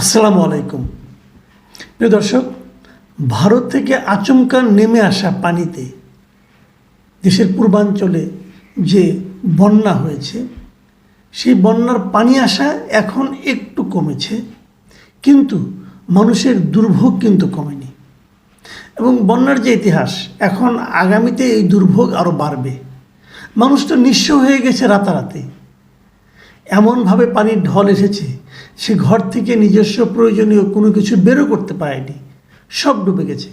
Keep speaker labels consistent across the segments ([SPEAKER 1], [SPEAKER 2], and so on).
[SPEAKER 1] আসসালামু আলাইকুম। প্রিয় দর্শক, ভারত থেকে আচমকা নেমে আসা পানিতে দেশের পূর্বাঞ্চলে যে বন্যা হয়েছে, সেই বন্যার পানি আসা এখন একটু কমেছে, কিন্তু মানুষের দুর্ভোগ কিন্তু কমেনি। এবং বন্যার যে ইতিহাস, এখন আগামীতে এই দুর্ভোগ আরও বাড়বে। মানুষ তো নিঃস্ব হয়ে গেছে রাতারাতি। এমনভাবে পানির ঢল এসেছে সে ঘর থেকে নিজস্ব প্রয়োজনীয় কোনো কিছু বেরো করতে পারেনি। সব ডুবে গেছে।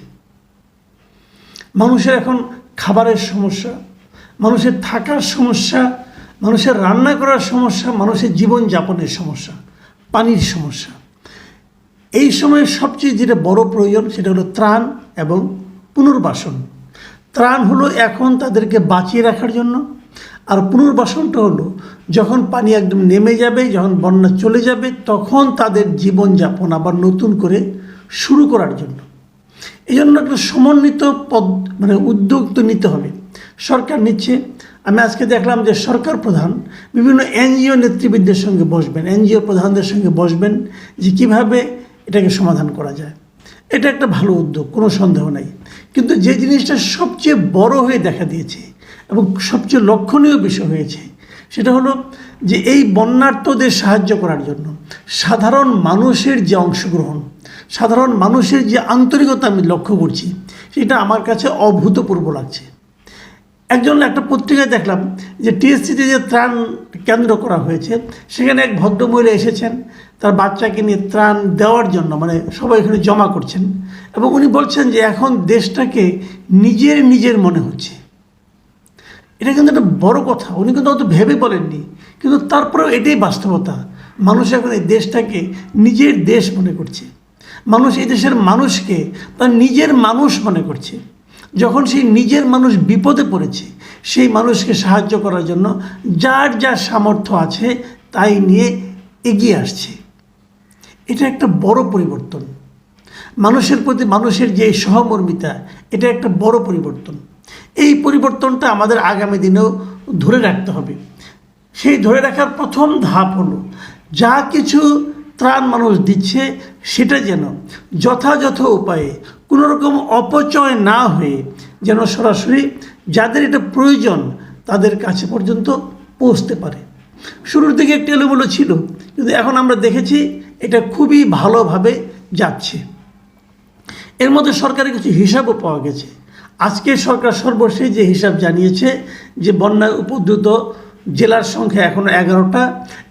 [SPEAKER 1] মানুষের এখন খাবারের সমস্যা, মানুষের থাকার সমস্যা, মানুষের রান্না করার সমস্যা, মানুষের জীবনযাপনের সমস্যা, পানির সমস্যা। এই সময়ে সবচেয়ে যেটা বড় প্রয়োজন সেটা হলো ত্রাণ এবং পুনর্বাসন। ত্রাণ হলো এখন তাদেরকে বাঁচিয়ে রাখার জন্য আর পুনর্বাসনটা হলো, যখন পানি একদম নেমে যাবে, যখন বন্যা চলে যাবে, তখন তাদের জীবনযাপন আবার নতুন করে শুরু করার জন্য। এই জন্য একটা সমন্বিত পদ মানে উদ্যোগ তো নিতে হবে। সরকার নিচ্ছে। আমি আজকে দেখলাম যে সরকার প্রধান বিভিন্ন এনজিও নেতৃবৃন্দের সঙ্গে বসবেন, এনজিও প্রধানদের সঙ্গে বসবেন যে কীভাবে এটাকে সমাধান করা যায়। এটা একটা ভালো উদ্যোগ, কোনো সন্দেহ নাই। কিন্তু যে জিনিসটা সবচেয়ে বড় হয়ে দেখা দিয়েছে এবং সবচেয়ে লক্ষণীয় বিষয় হয়েছে, সেটা হলো যে এই বন্যার্থদের সাহায্য করার জন্য সাধারণ মানুষের যে অংশগ্রহণ, সাধারণ মানুষের যে আন্তরিকতা আমি লক্ষ্য করছি, সেটা আমার কাছে অভূতপূর্ব লাগছে। একজন একটা পত্রিকায় দেখলাম যে টিএসসিতে যে ত্রাণ কেন্দ্র করা হয়েছে, সেখানে এক ভদ্রমহিলা এসেছেন, তার বাচ্চাকে নিয়ে ত্রাণ দেওয়ার জন্য মানে সবাই এখানে জমা করছেন এবং উনি বলছেন যে এখন দেশটাকে নিজের নিজের মনে হচ্ছে। এটা কিন্তু একটা বড় কথা। উনি কিন্তু অত ভেবে বলেননি। কিন্তু তারপরেও এটাই বাস্তবতা। মানুষ এখন এই দেশটাকে নিজের দেশ মনে করছে। মানুষ এই দেশের মানুষকে তার নিজের মানুষ মনে করছে। যখন সেই নিজের মানুষ বিপদে পড়েছে, সেই মানুষকে সাহায্য করার জন্য যার যা সামর্থ্য আছে তাই নিয়ে এগিয়ে আসছে। এটা একটা বড় পরিবর্তন। মানুষের প্রতি মানুষের যে সহমর্মিতা, এটা একটা বড় পরিবর্তন। এই পরিবর্তনটা আমাদের আগামী দিনেও ধরে রাখতে হবে। সেই ধরে রাখার প্রথম ধাপ হলো, যা কিছু ত্রাণ মানুষ দিচ্ছে সেটা যেন যথাযথ উপায়ে কোনো রকম অপচয় না হয়ে যেন সরাসরি যাদের এটা প্রয়োজন তাদের কাছে পর্যন্ত পৌঁছতে পারে। শুরুর দিকে একটু এলোমেলো ছিল, কিন্তু এখন আমরা দেখেছি এটা খুবই ভালোভাবে যাচ্ছে। এর মধ্যে সরকারের কিছু হিসাবও পাওয়া গেছে। আজকে সরকার সর্বশেষ যে হিসাব জানিয়েছে যে বন্যায় উপদ্রুত জেলার সংখ্যা এখনও এগারোটা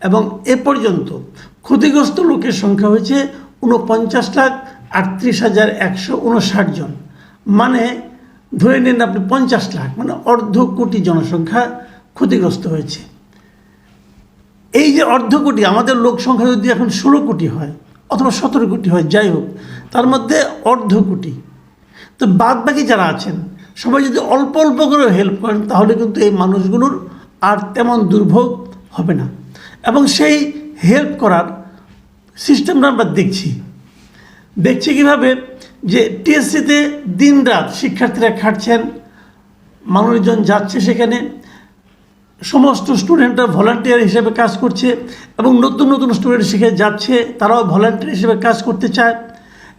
[SPEAKER 1] এবং এ পর্যন্ত ক্ষতিগ্রস্ত লোকের সংখ্যা হয়েছে ঊনপঞ্চাশ লাখ আটত্রিশ হাজার একশো উনষাট জন। মানে ধরে নিন আপনি পঞ্চাশ লাখ মানে অর্ধ কোটি জনসংখ্যা ক্ষতিগ্রস্ত হয়েছে। এই যে অর্ধ কোটি, আমাদের লোক সংখ্যা যদি এখন ষোলো কোটি হয় অথবা সতেরো কোটি হয়, যাই হোক, তার মধ্যে অর্ধ কোটি তো বাদ বাকি যারা আছেন, সবাই যদি অল্প অল্প করে হেল্প করেন, তাহলে কিন্তু এই মানুষগুলোর আর তেমন দুর্ভোগ হবে না। এবং সেই হেল্প করার সিস্টেমটা আমরা দেখছি। দেখছি কীভাবে যে টিএসসিতে দিন রাত শিক্ষার্থীরা খাটছেন, মানুষজন যাচ্ছে সেখানে, সমস্ত স্টুডেন্টরা ভলান্টিয়ার হিসেবে কাজ করছে এবং নতুন নতুন স্টুডেন্ট শিখে যাচ্ছে, তারাও ভলান্টিয়ার হিসেবে কাজ করতে চায়।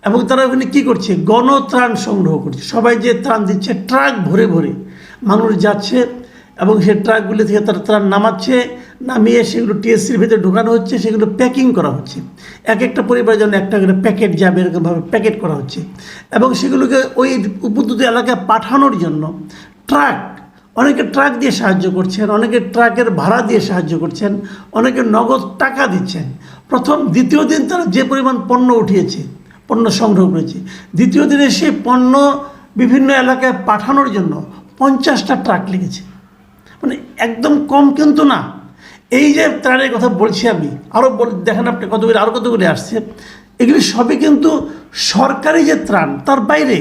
[SPEAKER 1] এবং তারা ওখানে কী করছে? গণত্রাণ সংগ্রহ করছে। সবাই যে ত্রাণ দিচ্ছে, ট্রাক ভরে ভরে। মানুষ যাচ্ছে এবং সেই ট্রাকগুলি থেকে তারা ত্রাণ নামাচ্ছে, নামিয়ে সেগুলো টিএসসির ভিতরে ঢোকানো হচ্ছে, সেগুলো প্যাকিং করা হচ্ছে। এক একটা পরিবারের জন্য একটা করে প্যাকেট যাবে, এরকমভাবে প্যাকেট করা হচ্ছে। এবং সেগুলোকে ওই উপদ্রুত এলাকায় পাঠানোর জন্য ট্রাক, অনেকে ট্রাক দিয়ে সাহায্য করছেন, অনেকে ট্রাকের ভাড়া দিয়ে সাহায্য করছেন, অনেকে নগদ টাকা দিচ্ছেন। প্রথম, দ্বিতীয় দিন তারা যে পরিমাণ পণ্য উঠিয়েছে পণ্য সংগ্রহ করেছে। দ্বিতীয় দিনে সেই পণ্য বিভিন্ন এলাকায় পাঠানোর জন্য পঞ্চাশটা ট্রাক লেগেছে। মানে একদম কম কিন্তু না। এই যে ত্রাণের কথা বলছি আমি আরও দেখেন আপনি কতগুলি আরও কতগুলি আসছে। এগুলি সবই কিন্তু সরকারি যে ত্রাণ, তার বাইরে।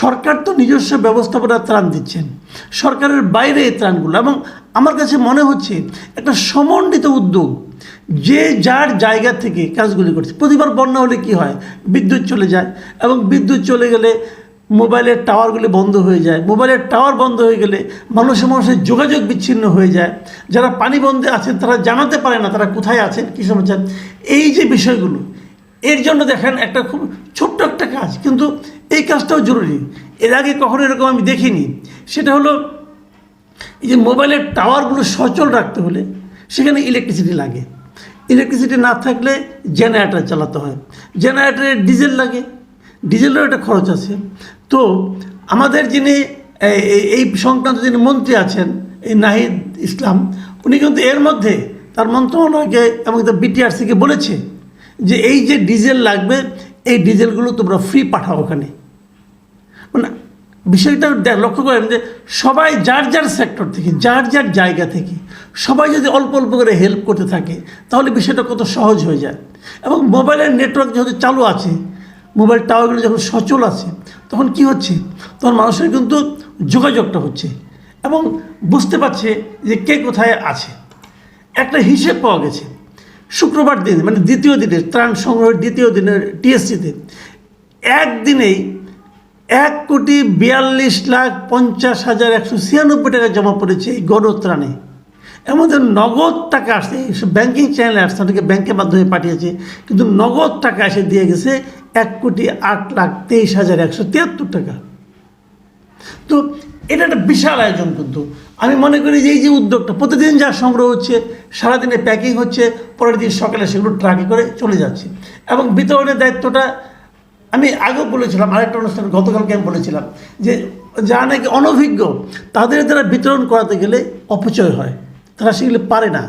[SPEAKER 1] সরকার তো নিজস্ব ব্যবস্থাপনা ত্রাণ দিচ্ছেন। সরকারের বাইরে এই ত্রাণগুলো, এবং আমার কাছে মনে হচ্ছে একটা সমন্বিত উদ্যোগ যে যার জায়গা থেকে কাজগুলি করছে, প্রতিবার বন্যা হলে কি হয়? বিদ্যুৎ চলে যায় এবং বিদ্যুৎ চলে গেলে মোবাইলের টাওয়ারগুলি বন্ধ হয়ে যায়। মোবাইলের টাওয়ার বন্ধ হয়ে গেলে মানুষের মানুষের যোগাযোগ বিচ্ছিন্ন হয়ে যায়। যারা পানি বন্ধে আছেন, তারা জানাতে পারে না তারা কোথায় আছেন, কী সমস্যা এই যে বিষয়গুলো, এর জন্য দেখেন একটা খুব ছোট্ট একটা কাজ, কিন্তু এই কাজটাও জরুরি। এর আগে কখনো এরকম আমি দেখিনি। সেটা হলো এই যে মোবাইলের টাওয়ারগুলো সচল রাখতে হলে সেখানে ইলেকট্রিসিটি লাগে। ইলেকট্রিসিটি না থাকলে জেনারেটার চালাতে হয়। জেনারেটারে ডিজেল লাগে। ডিজেলেরও একটা খরচ আছে। তো আমাদের যিনি এই- সংক্রান্ত যিনি মন্ত্রী আছেন, এই নাহিদ ইসলাম, উনি কিন্তু এর মধ্যে তার মন্ত্রণালয়কে এবং তার বিটিআরসিকে বলেছে যে এই যে ডিজেল লাগবে, এই ডিজেলগুলো তোমরা ফ্রি পাঠাও ওখানে। মানে বিষয়টা লক্ষ্য করেন যে সবাই যার যার সেক্টর থেকে, যার যার জায়গা থেকে, সবাই যদি অল্প অল্প করে হেল্প করতে থাকে, তাহলে বিষয়টা কত সহজ হয়ে যায়। এবং মোবাইলের নেটওয়ার্ক যেহেতু চালু আছে মোবাইল টাওয়ারগুলো যখন সচল আছে, তখন কি হচ্ছে? তখন মানুষের কিন্তু যোগাযোগটা হচ্ছে এবং বুঝতে পারছে যে কে কোথায় আছে। একটা হিসেব পাওয়া গেছে, শুক্রবার দিন মানে দ্বিতীয় দিনে ত্রাণ সংগ্রহের দ্বিতীয় দিনের টিএসসিতে একদিনেই এক কোটি বিয়াল্লিশ লাখ পঞ্চাশ হাজার একশো ছিয়ানব্বই টাকা জমা পড়েছে এই গণত্রাণে। আমাদের নগদ টাকা আসছে ব্যাংকিং চ্যানেলে আসছে অনেকে ব্যাংকের মাধ্যমে পাঠিয়েছে, কিন্তু নগদ টাকা এসে দিয়ে গেছে এক কোটি আট লাখ তেইশ হাজার একশো তিয়াত্তর টাকা। তো এটা একটা বিশাল আয়োজন কিন্তু। আমি মনে করি যে এই যে উদ্যোগটা, প্রতিদিন যা সংগ্রহ হচ্ছে, সারাদিনে প্যাকিং হচ্ছে, পরের দিন সকালে সেগুলো ট্রাকে করে চলে যাচ্ছে। এবং বিতরণের দায়িত্বটা আমি আগেও বলেছিলাম, আরেকটা অনুষ্ঠানে গতকালকে আমি বলেছিলাম যে যারা নাকি অনভিজ্ঞ, তাদের দ্বারা বিতরণ করাতে গেলে অপচয় হয়। তারা সেগুলো পারে না।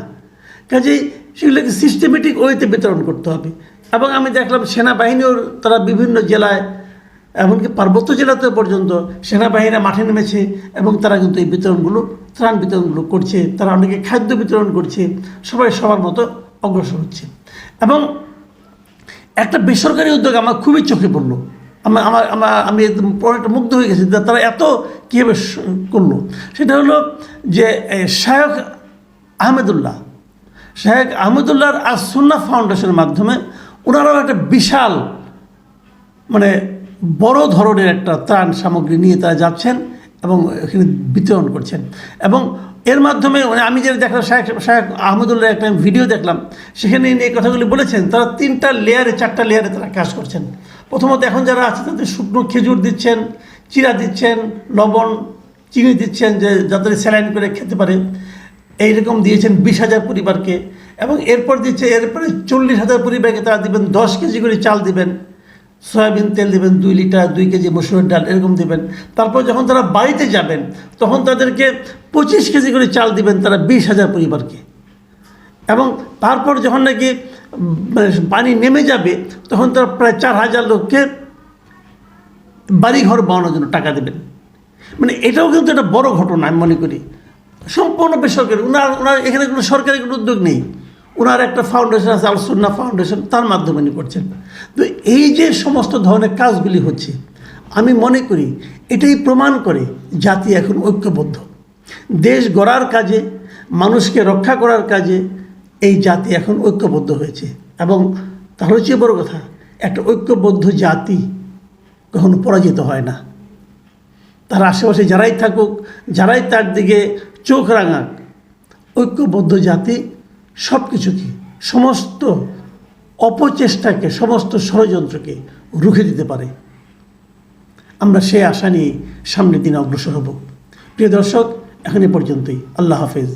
[SPEAKER 1] কাজেই সেগুলোকে সিস্টেমেটিক ওয়েতে বিতরণ করতে হবে। এবং আমি দেখলাম সেনাবাহিনীও তারা বিভিন্ন জেলায়, এমনকি পার্বত্য জেলাতে পর্যন্ত সেনাবাহিনীরা মাঠে নেমেছে এবং তারা কিন্তু এই বিতরণগুলো, ত্রাণ বিতরণগুলো করছে। তারা অনেকে খাদ্য বিতরণ করছে। সবাই সবার মতো অগ্রসর হচ্ছে। এবং একটা বেসরকারি উদ্যোগ আমার খুবই চোখে পড়ল। আমার আমার আমার, আমি অনেকটা মুগ্ধ হয়ে গেছি তারা এত কীভাবে করল। সেটা হলো যে শায়ক আহমেদুল্লাহ শায়ক আহমেদুল্লাহর সুন্না ফাউন্ডেশনের মাধ্যমে ওনারাও একটা বিশাল মানে বড় ধরনের একটা ত্রাণ সামগ্রী নিয়ে তারা যাচ্ছেন। এবং এখানে বিতরণ করছেন। এবং এর মাধ্যমে মানে আমি যেটা দেখলাম শাহেখ শাহেখ আহমদুল্লাহ একটা ভিডিও দেখলাম, সেখানে এই কথাগুলি বলেছেন, তারা তিনটা লেয়ারে, চারটা লেয়ারে তারা কাজ করছেন। প্রথমত এখন যারা আছে তাদের শুকনো খেজুর দিচ্ছেন, চিরা দিচ্ছেন, লবণ, চিনি দিচ্ছেন, যে যাদের স্যালাইন করে খেতে পারে। এইরকম দিয়েছেন বিশ হাজার পরিবারকে। এবং এরপর দিচ্ছে, এরপরে চল্লিশ হাজার পরিবারকে তারা দিবেন, দশ কেজি করে চাল দিবেন। সয়াবিন তেল দেবেন, দুই লিটার, দুই কেজি মসুরের ডাল, এরকম দেবেন। তারপর যখন তারা বাড়িতে যাবেন, তখন তাদেরকে পঁচিশ কেজি করে চাল দিবেন তারা বিশ হাজার পরিবারকে। এবং তারপর যখন নাকি মানে পানি নেমে যাবে, তখন তারা প্রায় চার হাজার লোককে বাড়িঘর বানানোর জন্য টাকা দেবেন। মানে এটাও কিন্তু একটা বড় ঘটনা, আমি মনে করি। সম্পূর্ণ বেসরকারি ওনার ওনার এখানে কোনো সরকারি কোনো উদ্যোগ নেই। ওনার একটা ফাউন্ডেশন আছে আল সুন্না ফাউন্ডেশন তার মাধ্যমে উনি করছেন। তো এই যে সমস্ত ধরনের কাজগুলি হচ্ছে, আমি মনে করি এটাই প্রমাণ করে জাতি এখন ঐক্যবদ্ধ। দেশ গড়ার কাজে, মানুষকে রক্ষা করার কাজে এই জাতি এখন ঐক্যবদ্ধ হয়েছে। এবং তার হচ্ছে বড় কথা, একটা ঐক্যবদ্ধ জাতি কখনো পরাজিত হয় না। তার আশেপাশে যারাই থাকুক, যারাই তার দিকে চোখ রাঙাক, ঐক্যবদ্ধ জাতি সব কিছুকে সমস্ত অপচেষ্টাকে, সমস্ত ষড়যন্ত্রকে রুখে দিতে পারে। আমরা সে আশা নিয়ে সামনের দিনে অগ্রসর হব। প্রিয় দর্শক, এখন পর্যন্তই। আল্লাহ হাফেজ।